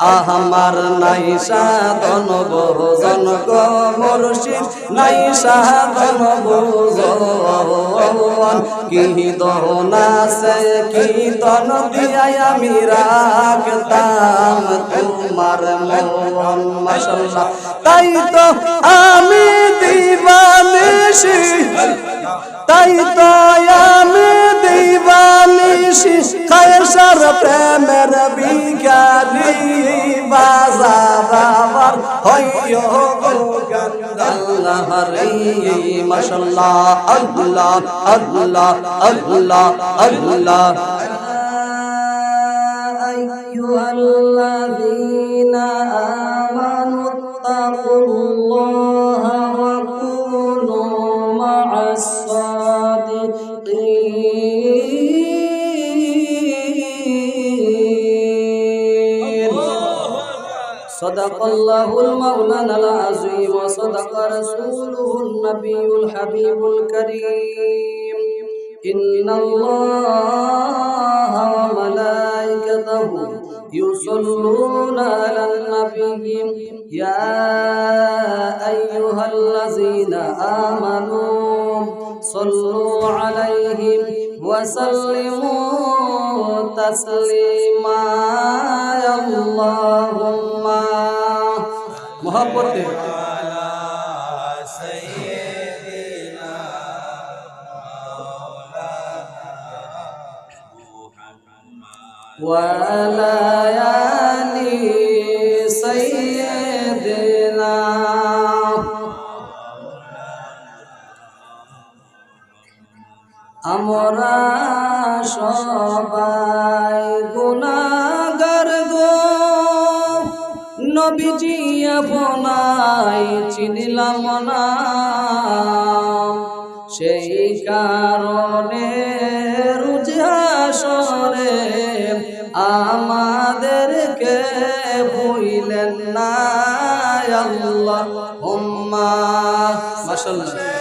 Ahmar নাই সাধন ভোজন গো মুর্শিদ, নাই সাধন ভোজন কি দহনা সে কি দন দিয়াই আমি রাখতাম তোমার মন মাশাল্লাহ তাই তো আমি দিবানিশি। তাই তো আমি দিবানিশি খায়সার প্রেমের বিজ্ঞানী বাজার আমার হইও আল্লাহ রে মাশাআল্লাহ আল্লাহ আল্লাহ। আল্লাহ আল্লাহ আল্লাহ। صدق الله المولانا العظيم وصدق رسوله النبي الحبيب الكريم. إن الله وملائكته يصلون على النبي. يا أيها الذين آمنوا صلوا عليه وسلموا تسليما. يا اللهم মোহাম্মতে আমরা সবাই গুনাহ নবীজি আপনাই চিনিলাম না। সেই কারণে রুজাসরে আমাদেরকে ভুইলেন না। আল্লাহ উম্মা মাশাআল্লাহ।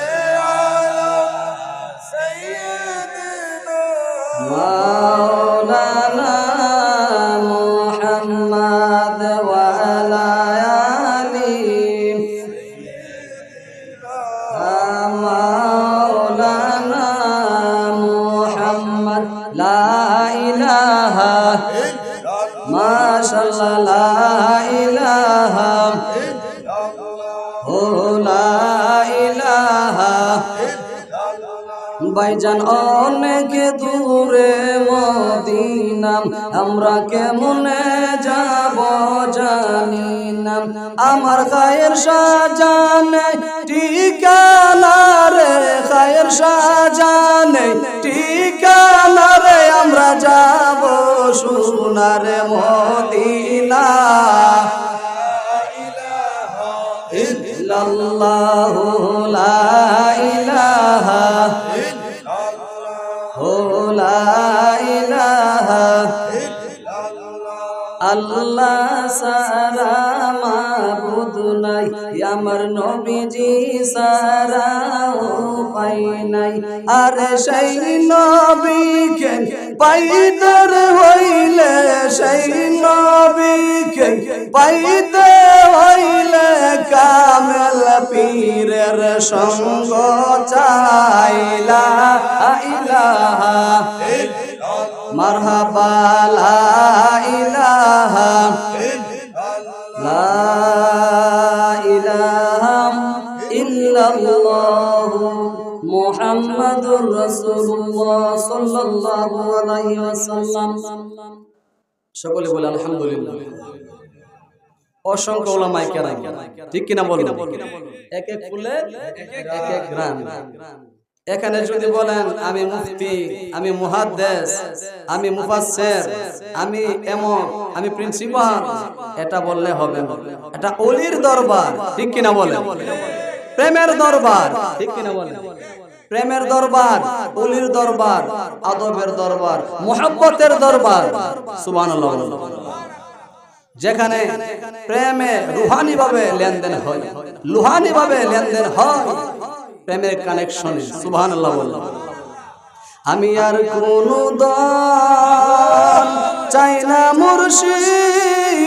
বাইজান অনেক দূরে মদিনা, আমরা কেমনে যাব জানি না। আমার গায়ের সাজানে ঠিকানা রে গায়ের সাজানে ঠিকানা রে, আমরা যাব সোনার মদিনা। ইল্লাল্লাহু, লা ইলাহা আল্লাহ সারা মাবুদ নাই, আমার নবীজি সারা পাই নাই। আর সেই নবীকে পাইদর হইলে, সেই নবীকে পাইতে হইলে কামেল পীরের সঙ্গ চাইলা ইলাহা সকলে বলে আলহামদুলিল্লাহ। অসংখ্য কেরাম ঠিক কিনা বলুন? এক এক ফুলে এক এক গ্রাম এখানে যদি বলেন, আমি মুফতি, আমি মুহাদ্দেস, আমি মুফাসসির, আমি এমন, আমি প্রিন্সিপাল, এটা বললে হবে না। এটা অলির দরবার, ঠিক কিনা বলেন? প্রেমের দরবার, ঠিক কিনা বলেন? প্রেমের দরবার, অলির দরবার, আদবের দরবার, মোহাব্বতের দরবার, সুবহানাল্লাহ যেখানে প্রেমে রুহানি ভাবে লেনদেন হয় লুহানি ভাবে লেনদেন হয় প্রেমের কানেকশনে সুবহান আল্লাহ আমি আর কোন দল চাই না মুর্শিদ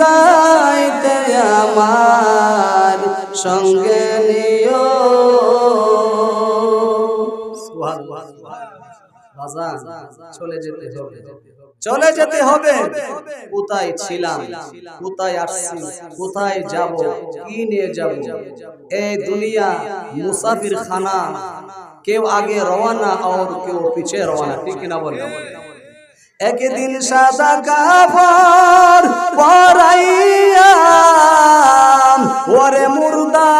যাইতে আমার সঙ্গে নিও। চলে যেতে হবে। চলে যেতে হবে। কোথায় ছিলাম? কোথায় আসছি? কোথায় যাব? কি নিয়ে যাব? এই দুনিয়া মুসাফির খানা কেউ আগে রওয়ানা আর কেউ পিছে রওয়ানা ঠিক কিনা বলে একদিন সাদা কাপড় পরাইয়া ওরে মুর্দা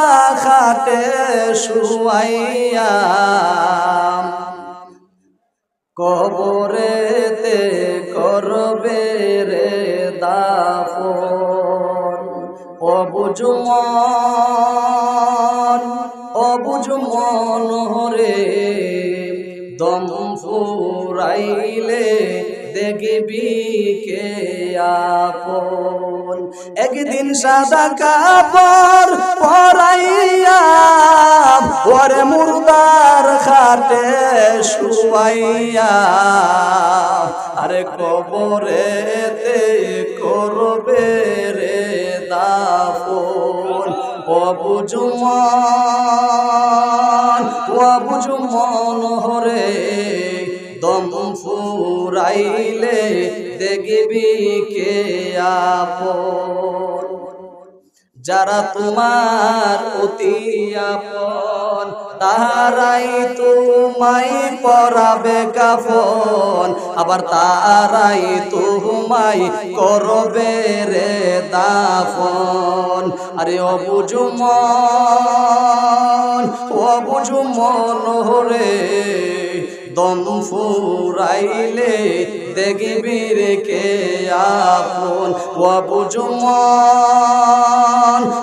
খাটে শুয়াইয়া কবরেতে করবে রে দাফন অবুজমন অবুজমন হরে, দম ফুরাইলে দেখবি কে আপন। একদিন সাদা কাপড় পরাইয়া ওরে মুর্দার খাটে শুয়াইয়া আরে কবরেতে করবে রে দাফন। অবুজমান অবুজমান হরে, দম ফুরাইলে দেখবি কে আপন। যারা তোমার অতি আপন। তাহারাই তোমাই পরাবে কাফন, আবার তারাই তোমাই করবে রে দাফন। আরে অবুজুমন অবুজুমন হরে, দম ফুরাইলে দেখবি রে কে আপন। ও বুঝুমন,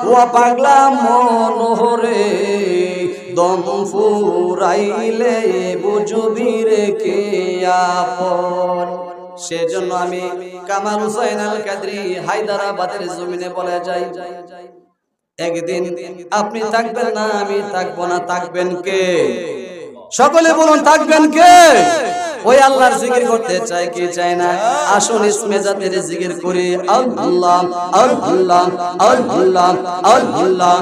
ও পাগলা মন হরে দম ফুরাইলে বুঝবি কে আপন? সেজন্য আমি কামাল হুসাইন আল কাদরি হায়দ্রাবাদের জমিনে বলে যাই, একদিন আপনি থাকবেন না, আমি থাকব না, থাকবেন কে? সকলে বলুন, থাকবেন কে? ওই আল্লাহর জিকির করতে চাই কি চাই না? আসুন ইসমে জাতের জিকির করি। আল্লাহ আল্লাহ আল্লাহ আল্লাহ আল্লাহ।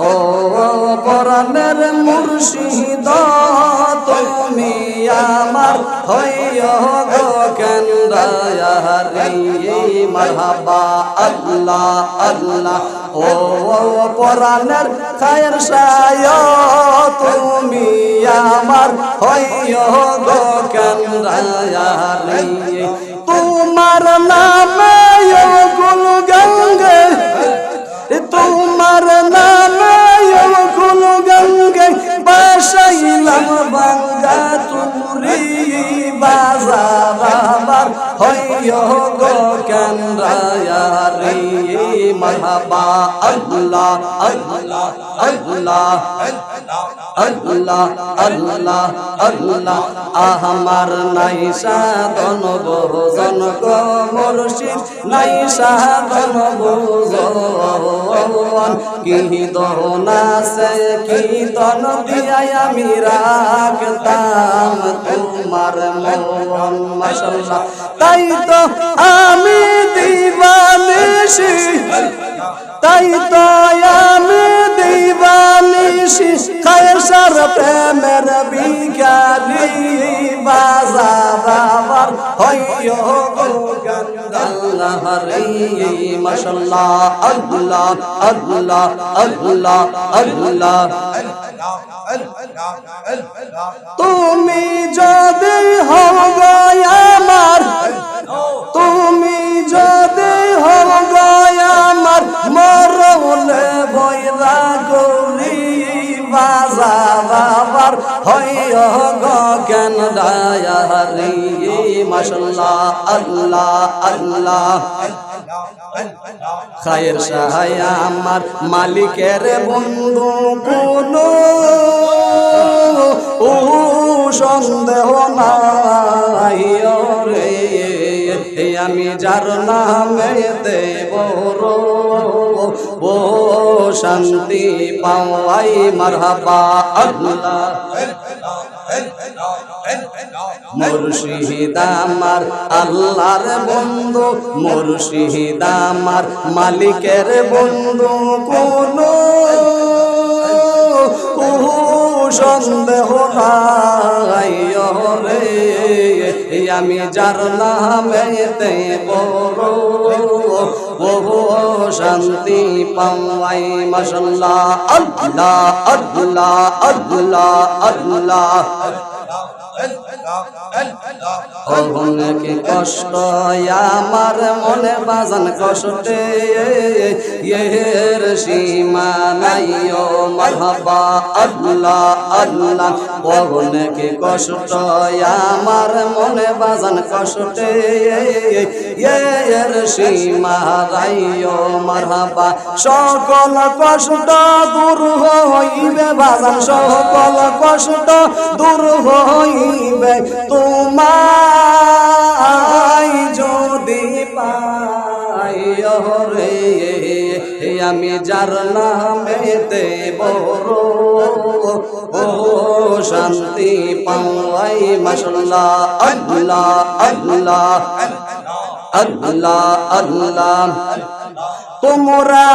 ও পরাণের মুর্শিদ, তুমি আমার হইয় কেন্দ্রায়ারি। মারহাবা আল্লাহ আল্লাহ, ও পরাণের খায়ের সায়, তুমি আমার হইয় কেন্দ্রায়ারি। তোমার নামে গুল গঙ্গে। তোমার নামে গুল গঙ্গে। বাসাইলাম বাঙ্গা তুরি। বাজার আমার। গো কেন্দ্রায়ারি মারহাবা আল্লাহ আল্লাহ আল্লাহ আল্লাহ আল্লাহ আল্লাহ। আহমার নাই সাধন ভোজন গো মুর্শিদ নাই সাধন ভোজন। কি দোনা সে কি দন দিয়াই আমি রাখতাম। তোমার তাই তো আমি দিবানিশি তাই তো আমি দিবানিশি খায়সার প্রেমের বিকারি বাজার আমার রে মাশাল্লাহ, আল্লাহ আল্লাহ আল্লাহ আল্লাহ। তুমি যদি হও আমার মরলে বইরা গৌরী বাজার হইয় গেন দায়ারি। মাসাল্লাহ আল্লাহ আল্লাহ। খায়ের সাহায্য আমার মালিকের বন্ধু কোনো সন্দেহ নাই রে আমি যার নামে দেব ও শান্তি পাওয়াই মারহাবা আল্লাহ। মুর্শিদ আমার আল্লাহর বন্ধু, মুর্শিদ আমার মালিকের বন্ধু, কোন সন্দেহ রে আমি যার নামেতে বড় ও শান্তি পাওয়াই মশল্লা আল্লাহ আল্লাহ আল্লাহ আল্লাহ। অনেক কষ্ট আমার মনে বাজান কষ্টে। এর সীমা নাই ও মারহাবা আল্লাহ আল্লাহ। অনেক কষ্ট আমার মনে বাজান কষ্টে। এর সীমা নাই ও মারহাবা। সকল কষ্ট দূর হইবে বাজান, সকল কষ্ট দূর হইবে তোমায় যদি পাই রে আমি যার নামেতে বড়, ও শান্তি পাওয়াই মাসাল্লাহ আল্লাহ আল্লাহ আল্লাহ আল্লাহ তোমরা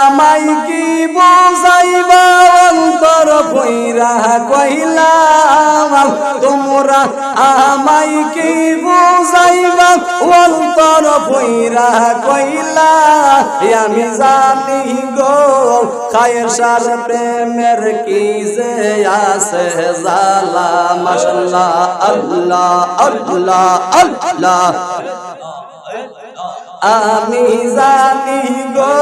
আমাই কি বোঝাইবা? অন্তর কইরা কইলাম তোমরা আমাই কি বোঝাইবা? অন্তর কইরা কইলা আমি জানি গো খায়সার প্রেমের কি যে আছে জালা? মাশাল্লাহ, আল্লাহ আল্লাহ আল্লাহ। আমি জানি গো,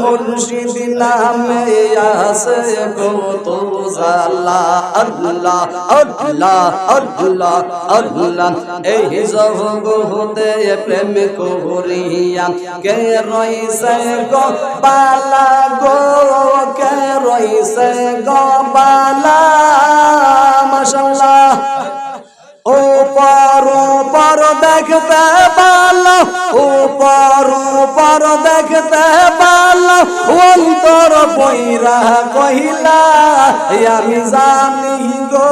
মুর্শিদ নামে আছে গো, তো জালা আল্লাহ আল্লাহ আল্লাহ আল্লাহ। এই জগতে প্রেম করিয়া কে রইছে গো বালা গো, কে রইছে গো বালা, মাশাআল্লাহ। উপর উপর দেখতে পালো উপর উপর দেখতে পালো। অন্তর বইরা কহিলা, আমি জানি গো,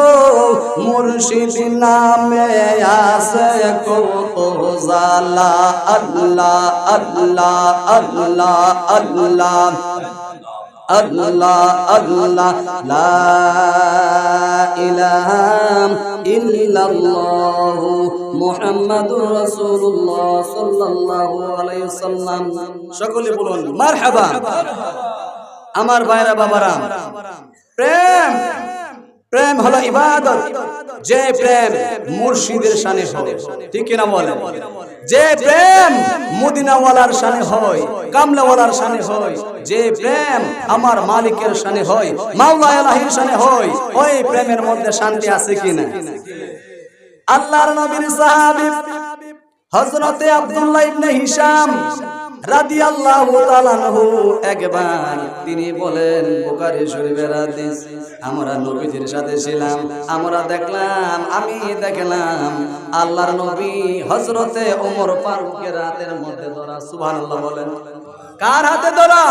মুর্শিদ নামে আছে কত জালা আল্লাহ আল্লাহ আল্লাহ আল্লাহ। আল্লাহ আল্লাহ, লা ইলাহা ইল্লাল্লাহ মুহাম্মাদুর রাসূলুল্লাহ সাল্লাল্লাহু আলাইহি ওয়াসাল্লাম। সকলে বলুন, মারহাবা। আমার ভাইরা, বাবারা, প্রেম। প্রেম হলো ইবাদত। যে প্রেম মুর্শিদের শানে হয়। ঠিক কিনা বলেন? যে প্রেম মদিনাওয়ালার শানে হয়, কামলাওয়ালার শানে হয়, যে প্রেম আমার মালিকের শানে হয়, মাওলা আলাহির শানে হয়, ওই প্রেমের মধ্যে শান্তি আছে কিনা? আল্লাহর নবীর সাহাবী হযরতে আব্দুল্লাহ ইবনে হিশাম রাদিয়াল্লাহু নবী হযরতে ওমর ফারুকের হাতের মধ্যে ধরা, সুবহানাল্লাহ বলেন। কার হাতে ধরা?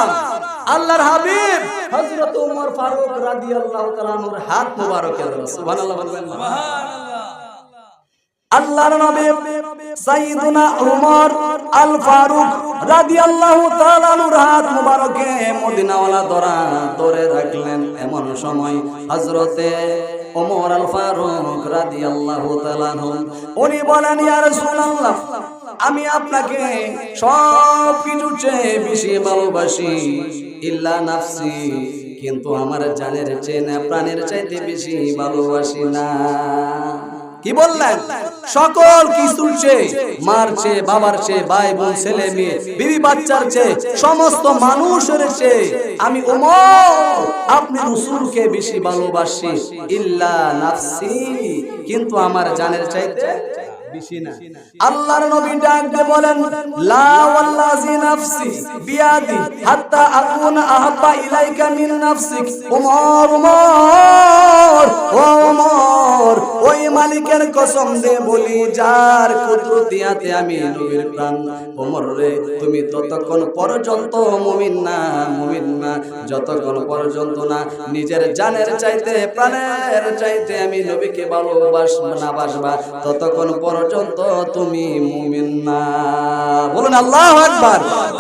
হাত মোবারকে ধরা, সুবহানাল্লাহ আল্লাহর নবী সাইয়্যিদুনা উমর আল ফারুক রাদিয়াল্লাহু তাআলা আনহুর হাত মুবারকে মদিনাওয়ালা ধরা ধরে রাখলেন। এমন সময় হযরতে ওমর আল ফারুক রাদিয়াল্লাহু তাআলা উনি বলেন, ইয়া রাসূলুল্লাহ, আমি আপনাকে সব কিছুর চেয়ে বেশি ভালোবাসি, ইল্লা নাফসি, কিন্তু আমার জানের চেয়ে না, প্রাণের চাইতে বেশি ভালোবাসি না। কি বললেন? সকল কিছুর চেয়ে, মার চেয়ে, বাবার চেয়ে, ভাই, বোন, ছেলে, মেয়ে, বিবি, বাচ্চার চেয়ে, সমস্ত মানুষের চেয়ে আমি ওমর আপনি রসুলকে বেশি ভালোবাসি। ইল্লা নাফসি। কিন্তু আমার জানের চাইতে আল্লাহর নবী ডাক দিয়ে বলেন, লা ওয়াল্লাজি নাফসি বিয়াদি হাত্তা আকুনা আহাব্বা ইলাইকা মিন নাফসিক। ওই মালিকের কসম দে বলি, যার কুদরতিয়াতে আমি নবীর প্রাণ। ওমর রে, তুমি ততক্ষণ পর্যন্ত মুমিন না, মুমিন না, যতক্ষণ পর্যন্ত না নিজের জানের চাইতে, প্রাণের চাইতে আমি নবীকে ভালোবাস না বাসবা, ততক্ষণ পর্যন্ত তুমি মুমিন না। বলুন, আল্লাহ আকবার।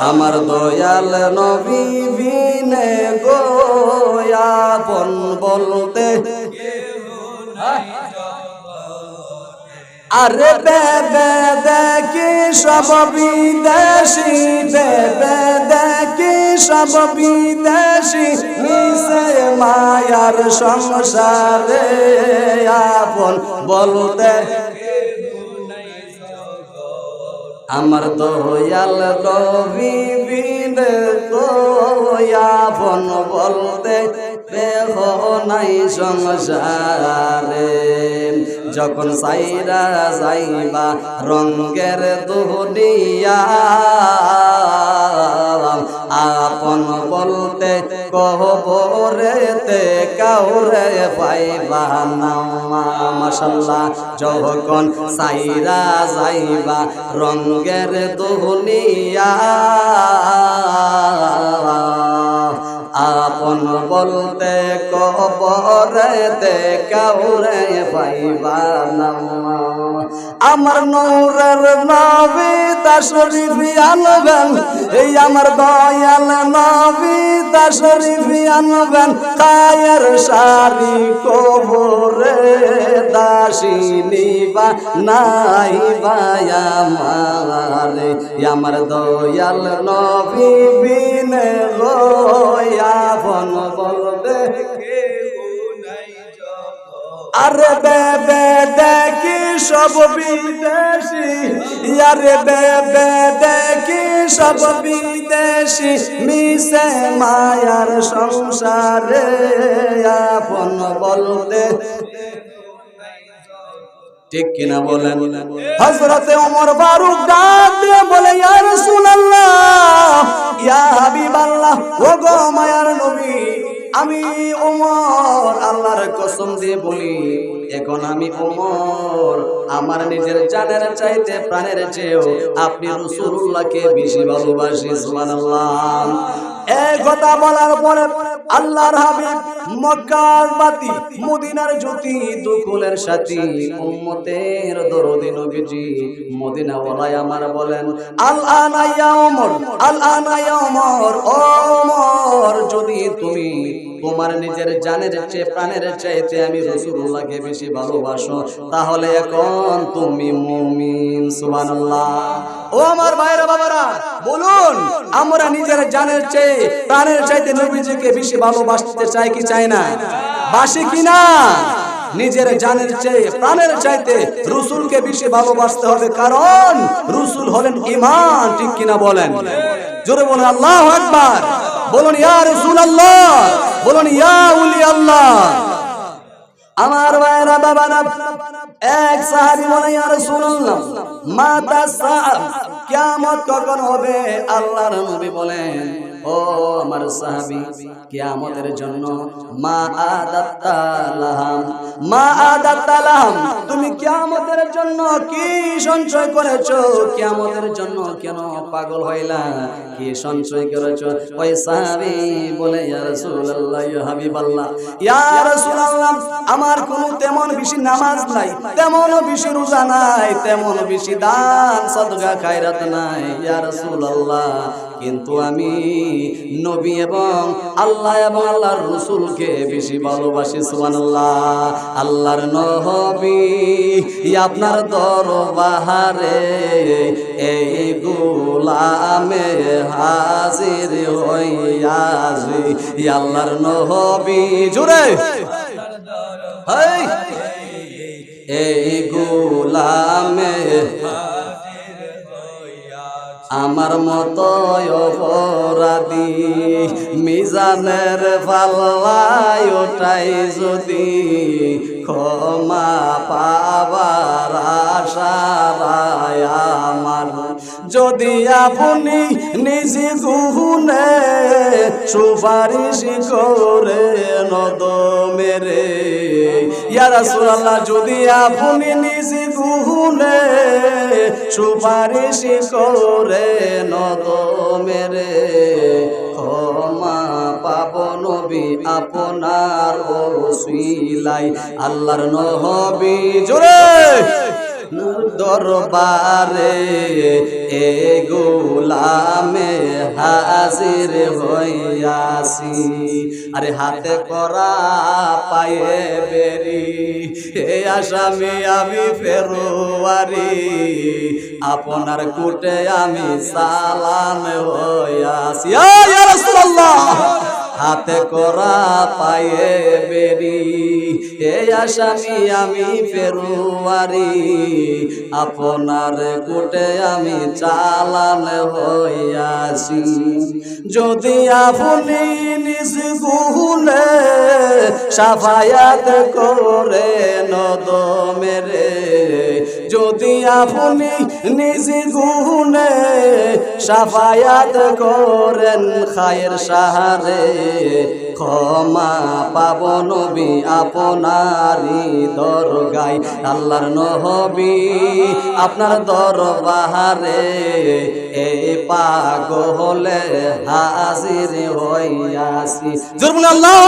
আমার দয়াল নবী বিনে গোয়াপন বলতে আরে বেবে দেখি সব বিদেশি বেবে দেখি সব বিদেশি মিশে মায়ার সংসারে আপন বলতে আমার দয়াল রবি বিন আপন বলতে দেহ নাই সংসারে। যখন সাইরা যাইবা রঙ্গের দুনিয়া আপন বলতে কবরেতে কাউরে পাইবা না মাশাল্লাহ যখন সাইরা যাইবা রঙ্গের দুনিয়া। আপন বলতে কাউরে পাইবা না। আমার নৌরের নবী তা শরীফি আনবেন, এই আমার দয়াল নবী শরীফি আনবেন। কায়ের সারি কবরে দাসিনী বা নাই বায়া মারে আমার দয়াল নবী বিনে লয়াবন বলবে, আরে বেবে দেখি সব বিদেশি, আরে বেবে দেখি সব বিদেশি, মিশে মায়ার সংসারে আপন বলতে ঠিক কিনা বলেন? হজরতে ফারুক ডাক দিয়ে বলে, ইয়া রাসূলুল্লাহ, ইয়া হাবিবাল্লাহ মায়ার নবী, আমি আল্লাহর কসম দিয়ে বলি, এখন আমি ওমর আমার নিজের জানের চাইতে প্রাণের চেয়েও আপনি রাসূলুল্লাহকে বেশি ভালোবাসি, সুবহানাল্লাহ। এই কথা বলার পরে আল্লাহর হাবিব মক্কার বাতি, মদিনার জ্যোতি, দুকুলের সাথী, উম্মতের দরদি নবীজি মদিনা ওলাই আমার বলেন, আল আনায়া ওমর আল আনায়া ওমর ওমর যদি তুমি তোমার নিজের জানের চেয়ে, প্রাণের চাইতে আমি রাসূলুল্লাহকে বেশি ভালোবাসো। তাহলে এখন তুমি মুমিন, সুবহানাল্লাহ। ও আমার ভাইরা বাবারা, বলুন, আমরা নিজের জানের চেয়ে, প্রাণের চাইতে নবীজিকে বেশি ভালোবাসতে চাই কি চাই না? বাসি কিনা নিজের জানের চেয়ে, প্রাণের চাইতে রসুলকে বেশি ভালোবাসতে হবে। কারণ রসুল হলেন ইমান ঠিক কিনা বলেন? জোরে বলেন, আল্লাহ আকবার। বলুন, ইয়া রসুল আল্লাহ বলুন, ইয়া উলি আল্লাহ। আমার ভাইরা বাবারা, এক সাহাবি বলে, ইয়া রাসূলুল্লাহ, মাতা সাহাব কিয়ামত কখন হবে? আল্লাহর নবী বলেন। ও আমার সাহাবি, কিয়ামতের জন্য মা আদাত্তালাহাম মা আদাত্তালাহাম তুমি কিয়ামতের জন্য কি সঞ্চয় করেছ? কিয়ামতের জন্য কেন পাগল হইলা? কি সঞ্চয় করেছ? ওই সাহাবি বলে, ইয়া রাসূলুল্লাহ, ইয়া হাবিবাল্লাহ, ইয়া রাসূলুল্লাহ, আমার কোনো তেমন বেশি নামাজ নাই, তেমন বেশি রোজা নাই, তেমন বেশি দান, সদকা, খায়রাত নাই, ইয়া রাসূলুল্লাহ। কিন্তু আমি নবী এবং আল্লাহ এবং আল্লাহর রসুলকে বেশি ভালোবাসি, সুবহানাল্লাহ আল্লাহর নবী আপনার দরবারে এই গোলামে হাজির হইয়াছি আল্লাহর নবী জুড়ে! এই গোলামে আমার মতো অপরাধী। মিজানের ওটাই যদি ক্ষমা পাবার আশা রায় আমার। যদি আপনি নিজে গুনে সুপারিশ করে নদ মেরে ইয়া রাসূলুল্লাহ, যদি আপনি নিজে গুনে সুপারিশ করে নদ মেরে ক্ষমা পাব নবী, আপনার ওসিলাই আল্লাহর নহবি জোরে! দরবারে এ গোলামে হাজির হইয়াছি। আরে হাতে করা পায়ে বেরি এ আসামি, আমি ফেরোয়ারি। আপনার কুটে আমি সালাম হইয়াছি। ইয়া হাতে করা পায়ে বেরি। এ আসামি, আমি ফেরুয়ারি। আপনার কোটে আমি চালান হইয়াছি। যদি আপনি নিজ গুহলে সাফায়াত করে নদ মেরে যদি আপনি নিজ গুনে সাফায়াত করেন খায়ের সাহারে ক্ষমা পাব নবী আপনারই দরগাই আল্লাহর নহবি আপনার দরবারে এ পাগলে হাজির হইয়াছি। জুরবুল আল্লাহু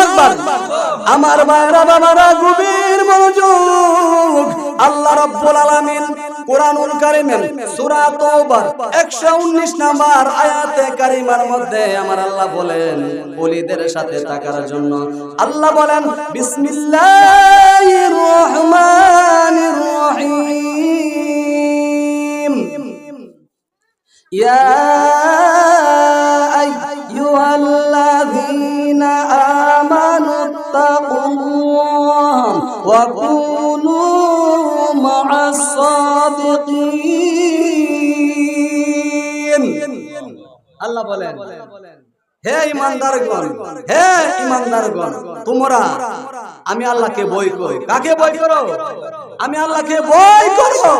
আমার বাইরা বাবারা গভীর মনোযোগ আল্লাহ রাব্বুল আলামিন কোরআনুল কারীমের সূরা তাওবার 119 নাম্বার আয়াতে কারীমার মধ্যে আমার আল্লাহ বলেন ওলিদের সাথে থাকার জন্য। আল্লাহ বলেন, বিসমিল্লাহির রহমানির রহিম। ইয়া আইয়ুহাল্লাযীনা আমানুত্তাকুল্লাহ ওয়া কুনু আল্লাহ বলেন, হে ইমানদারগণ হে ইমানদারগণ, তোমরা, আমি আল্লাহকে বই কই কাকে বই করো? আমি আল্লাহকে বই করো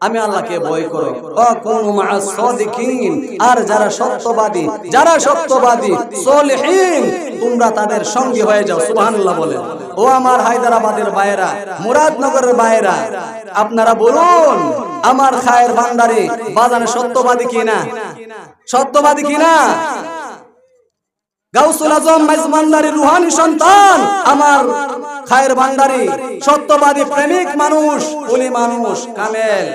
আমি আল্লাহকে বই করো। আর যারা সত্যবাদী যারা সত্যবাদী সলিহিন তোমরা তাদের সঙ্গী হয়ে যাও সুবহানাল্লাহ বলে ও আমার হায়দ্রাবাদের বাইরা মুরাদনগরের বাইরা আপনারা বলুন আমার খায়ের ভান্ডারে বাজানে সত্যবাদী কিনা? সত্যবাদী কিনা? গাউসুল আজম মাইজমানদারি রুহানি সন্তান, আমার খায়ের ভান্ডারি, সত্যবাদী প্রেমিক মানুষ উনি মানুষ, কামেল,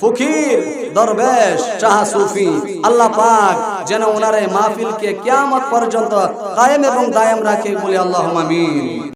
ফকির, দরবেশ, চাহা সুফি, আল্লাহ পাক যেন ওনার এই মাহফিলকে কিয়ামত পর্যন্ত কায়েম এবং দায়েম রাখে বলে আল্লাহ আমিন।